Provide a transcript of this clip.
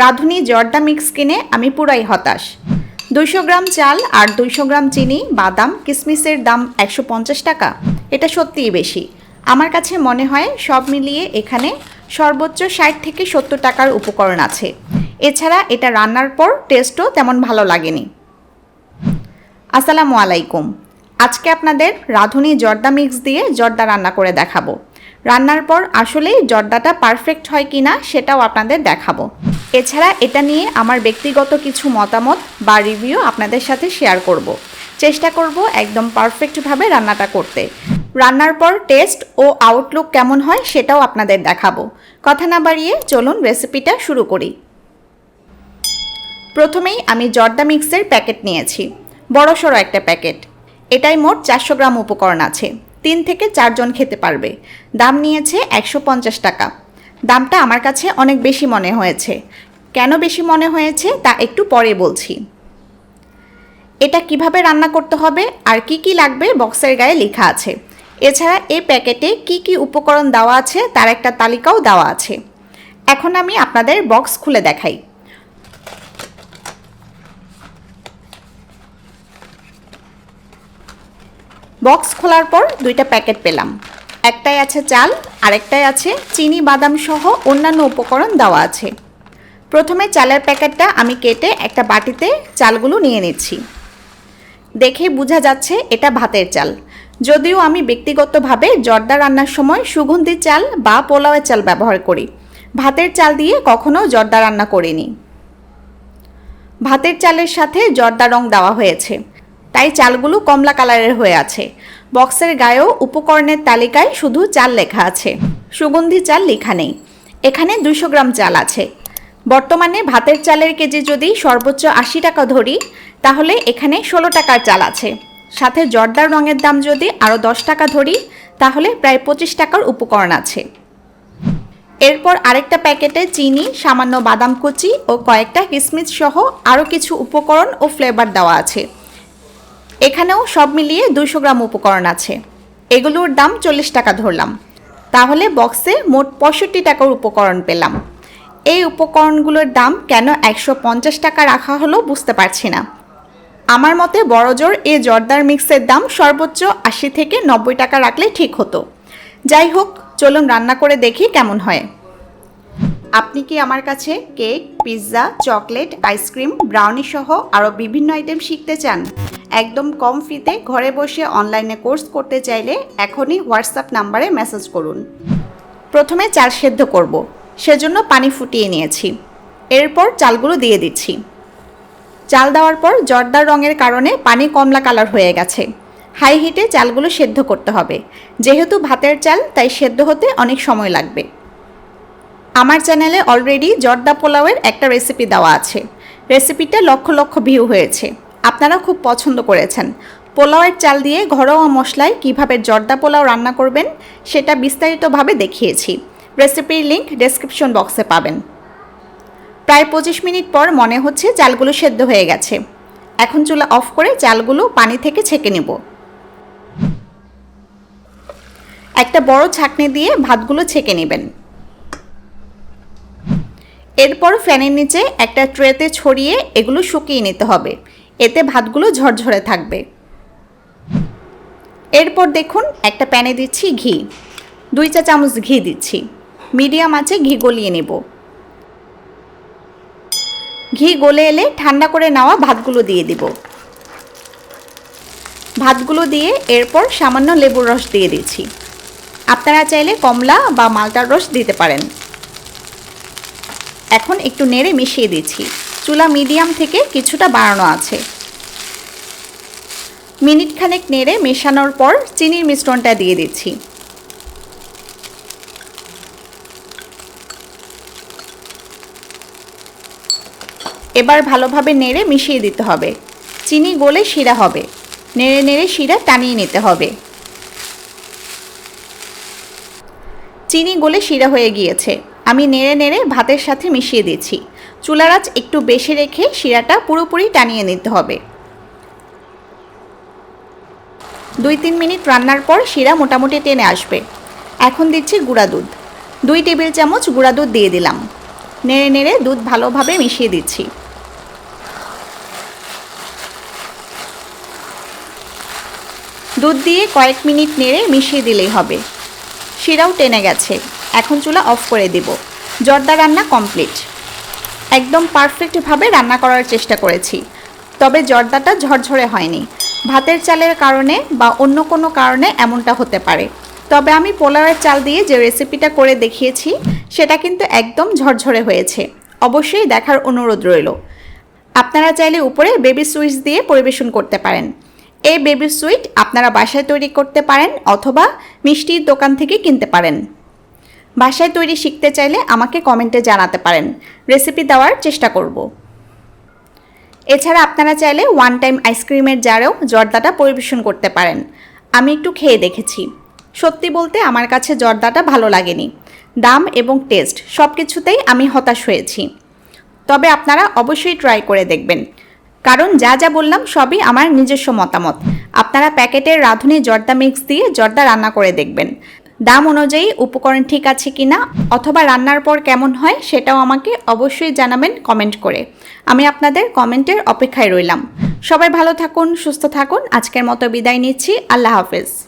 রাঁধুনি জর্দা মিক্স কিনে আমি পুরাই হতাশ। দুইশো গ্রাম চাল আর দুইশো গ্রাম চিনি, বাদাম কিশমিশের দাম একশো পঞ্চাশ টাকা। এটা সত্যিই বেশি। আমার কাছে মনে হয় সব মিলিয়ে এখানে সর্বোচ্চ ষাট থেকে সত্তর টাকার উপকরণ আছে। এছাড়া এটা রান্নার পর টেস্টও তেমন ভালো লাগেনি। আসসালামু আলাইকুম। আজকে আপনাদের রাঁধুনি জর্দা মিক্স দিয়ে জর্দা রান্না করে দেখাবো। রান্নার পর আসলেই জর্দাটা পারফেক্ট হয় কি না সেটাও আপনাদের দেখাবো। এছাড়া এটা নিয়ে আমার ব্যক্তিগত কিছু মতামত বা রিভিউ আপনাদের সাথে শেয়ার করব। চেষ্টা করব একদম পারফেক্টভাবে রান্নাটা করতে। রান্নার পর টেস্ট ও আউটলুক কেমন হয় সেটাও আপনাদের দেখাবো। কথা না বাড়িয়ে চলুন রেসিপিটা শুরু করি। প্রথমেই আমি জর্দা মিক্সের প্যাকেট নিয়েছি। বড়সড় একটা প্যাকেট এটাই মোট চারশো গ্রাম উপকরণ আছে। তিন থেকে চারজন খেতে পারবে। দাম নিয়েছে একশো পঞ্চাশ টাকা। দামটা আমার কাছে অনেক বেশি মনে হয়েছে। কেন বেশি মনে হয়েছে তা একটু পরে বলছি। এটা কীভাবে রান্না করতে হবে আর কি কি লাগবে বক্সের গায়ে লেখা আছে। এছাড়া এই প্যাকেটে কি কি উপকরণ দেওয়া আছে তার একটা তালিকাও দেওয়া আছে। এখন আমি আপনাদের বক্স খুলে দেখাই। বক্স খোলার পর দুইটা প্যাকেট পেলাম। একটাই আছে চাল, আরেকটাই আছে চিনি, বাদাম সহ অন্যান্য উপকরণ দেওয়া আছে। প্রথমে চালের প্যাকেটটা আমি কেটে একটা বাটিতে চালগুলো নিয়ে নিচ্ছি। দেখে বোঝা যাচ্ছে এটা ভাতের চাল। যদিও আমি ব্যক্তিগতভাবে জর্দা রান্নার সময় সুগন্ধি চাল বা পোলাওয়ের চাল ব্যবহার করি। ভাতের চাল দিয়ে কখনো জর্দা রান্না করিনি। ভাতের চালের সাথে জর্দা রং দেওয়া হয়েছে। তাই চালগুলো কমলা কালারের হয়ে আছে। বক্সের গায়েও উপকরণের তালিকায় শুধু চাল লেখা আছে। সুগন্ধি চাল লেখা নেই। এখানে দুশো গ্রাম চাল আছে। বর্তমানে ভাতের চালের কেজি যদি সর্বোচ্চ আশি টাকা ধরি, তাহলে এখানে ষোলো টাকার চাল আছে। সাথে জর্দার রঙের দাম যদি আরও দশ টাকা ধরি, তাহলে প্রায় পঁচিশ টাকার উপকরণ আছে। এরপর আরেকটা প্যাকেটে চিনি, সামান্য বাদাম কুচি ও কয়েকটা কিসমিস সহ আরও কিছু উপকরণ ও ফ্লেভার দেওয়া আছে। এখানেও সব মিলিয়ে দুশো গ্রাম উপকরণ আছে। এগুলোর দাম চল্লিশ টাকা ধরলাম। তাহলে বক্সে মোট পঁয়ষট্টি টাকার উপকরণ পেলাম। এই উপকরণগুলোর দাম কেন একশো পঞ্চাশ টাকা রাখা হলো বুঝতে পারছি না। আমার মতে বড়জোর এই জর্দার মিক্সের দাম সর্বোচ্চ আশি থেকে নব্বই টাকা রাখলে ঠিক হতো। যাই হোক, চলুন রান্না করে দেখি কেমন হয়। আপনি কি আমার কাছে cake, pizza, chocolate, ice cream, brownie সহ আরও বিভিন্ন আইটেম শিখতে চান? একদম কম ফিতে ঘরে বসে অনলাইনে কোর্স করতে চাইলে এখনই হোয়াটসঅ্যাপ নাম্বারে মেসেজ করুন। প্রথমে চাল সেদ্ধ করব, সেজন্য পানি ফুটিয়ে নিয়েছি। এরপর চালগুলো দিয়ে দিচ্ছি। চাল দেওয়ার পর জর্দার রঙের কারণে পানি কমলা কালার হয়ে গেছে। হাই হিটে চালগুলো সেদ্ধ করতে হবে। যেহেতু ভাতের চাল, তাই সেদ্ধ হতে অনেক সময় লাগবে। আমার চ্যানেলে অলরেডি জর্দা পোলাওয়ের একটা রেসিপি দেওয়া আছে। রেসিপিটা লক্ষ লক্ষ ভিউ হয়েছে। আপনারা খুব পছন্দ করেছেন। পোলাওয়ের চাল দিয়ে ঘরোয়া মশলায় কীভাবে জর্দা পোলাও রান্না করবেন, সেটা বিস্তারিতভাবে দেখিয়েছি। রেসিপির লিঙ্ক ডেসক্রিপশন বক্সে পাবেন। প্রায় পঁচিশ মিনিট পর মনে হচ্ছে চালগুলো সেদ্ধ হয়ে গেছে। এখন চুলা অফ করে চালগুলো পানি থেকে ছেঁকে নেব। একটা বড় ছাঁকনি দিয়ে ভাতগুলো ছেঁকে নেবেন। এরপর ফ্যানের নিচে একটা ট্রেতে ছড়িয়ে এগুলো শুকিয়ে নিতে হবে। এতে ভাতগুলো ঝরঝরে থাকবে। এরপর দেখুন, একটা প্যানে দিচ্ছি ঘি। দুই চা চামচ ঘি দিচ্ছি। মিডিয়াম আছে ঘি গলিয়ে নেব। ঘি গলে এলে ঠান্ডা করে নেওয়া ভাতগুলো দিয়ে দিব। ভাতগুলো দিয়ে এরপর সামান্য লেবুর রস দিয়ে দিচ্ছি। আপনারা চাইলে কমলা বা মালটার রস দিতে পারেন। এখন একটু নেড়ে মিশিয়ে দিচ্ছি। চুলা মিডিয়াম থেকে কিছুটা বাড়ানো আছে। মিনিট খানেক নেড়ে মেশানোর পর চিনির মিশ্রণটা দিয়ে দিচ্ছি। এবার ভালোভাবে নেড়ে মিশিয়ে দিতে হবে। চিনি গলে শিরা হবে। নেড়ে নেড়ে শিরা টানিয়ে নিতে হবে। চিনি গলে শিরা হয়ে গিয়েছে। আমি নেড়ে নেড়ে ভাতের সাথে মিশিয়ে দিচ্ছি। চুলার আঁচ একটু বেশি রেখে শিরাটা পুরোপুরি টানিয়ে নিতে হবে। দুই তিন মিনিট রান্নার পর শিরা মোটামুটি টেনে আসবে। এখন দিচ্ছি গুঁড়া দুধ। দুই টেবিল চামচ গুঁড়া দুধ দিয়ে দিলাম। নেড়ে নেড়ে দুধ ভালোভাবে মিশিয়ে দিচ্ছি। দুধ দিয়ে কয়েক মিনিট নেড়ে মিশিয়ে দিলেই হবে। শিরাও টেনে গেছে। এখন চুলা অফ করে দিব। জর্দা রান্না কমপ্লিট। একদম পারফেক্টভাবে রান্না করার চেষ্টা করেছি। তবে জর্দাটা ঝরঝরে হয়নি। ভাতের চালের কারণে বা অন্য কোনো কারণে এমনটা হতে পারে। তবে আমি পোলাওয়ের চাল দিয়ে যে রেসিপিটা করে দেখিয়েছি, সেটা কিন্তু একদম ঝরঝরে হয়েছে। অবশ্যই দেখার অনুরোধ রইল। আপনারা চাইলে উপরে বেবি সুইটস দিয়ে পরিবেশন করতে পারেন। এই বেবি সুইট আপনারা বাসায় তৈরি করতে পারেন অথবা মিষ্টির দোকান থেকে কিনতে পারেন। বাসায় তৈরি শিখতে চাইলে আমাকে কমেন্টে জানাতে পারেন। রেসিপি দেওয়ার চেষ্টা করব। এছাড়া আপনারা চাইলে ওয়ান টাইম আইসক্রিমের জারেও জর্দাটা পরিবেশন করতে পারেন। আমি একটু খেয়ে দেখেছি। সত্যি বলতে আমার কাছে জর্দাটা ভালো লাগেনি। দাম এবং টেস্ট সব কিছুতেই আমি হতাশ হয়েছি। তবে আপনারা অবশ্যই ট্রাই করে দেখবেন। কারণ যা যা বললাম সবই আমার নিজস্ব মতামত। আপনারা প্যাকেটের রাঁধুনি জর্দা মিক্স দিয়ে জর্দা রান্না করে দেখবেন। দাম অনুযায়ী উপকরণ ঠিক আছে কি না অথবা রান্নার পর কেমন হয় সেটাও আমাকে অবশ্যই জানাবেন কমেন্ট করে। আমি আপনাদের কমেন্টের অপেক্ষায় রইলাম। সবাই ভালো থাকুন, সুস্থ থাকুন। আজকের মতো বিদায় নিচ্ছি। আল্লাহ হাফেজ।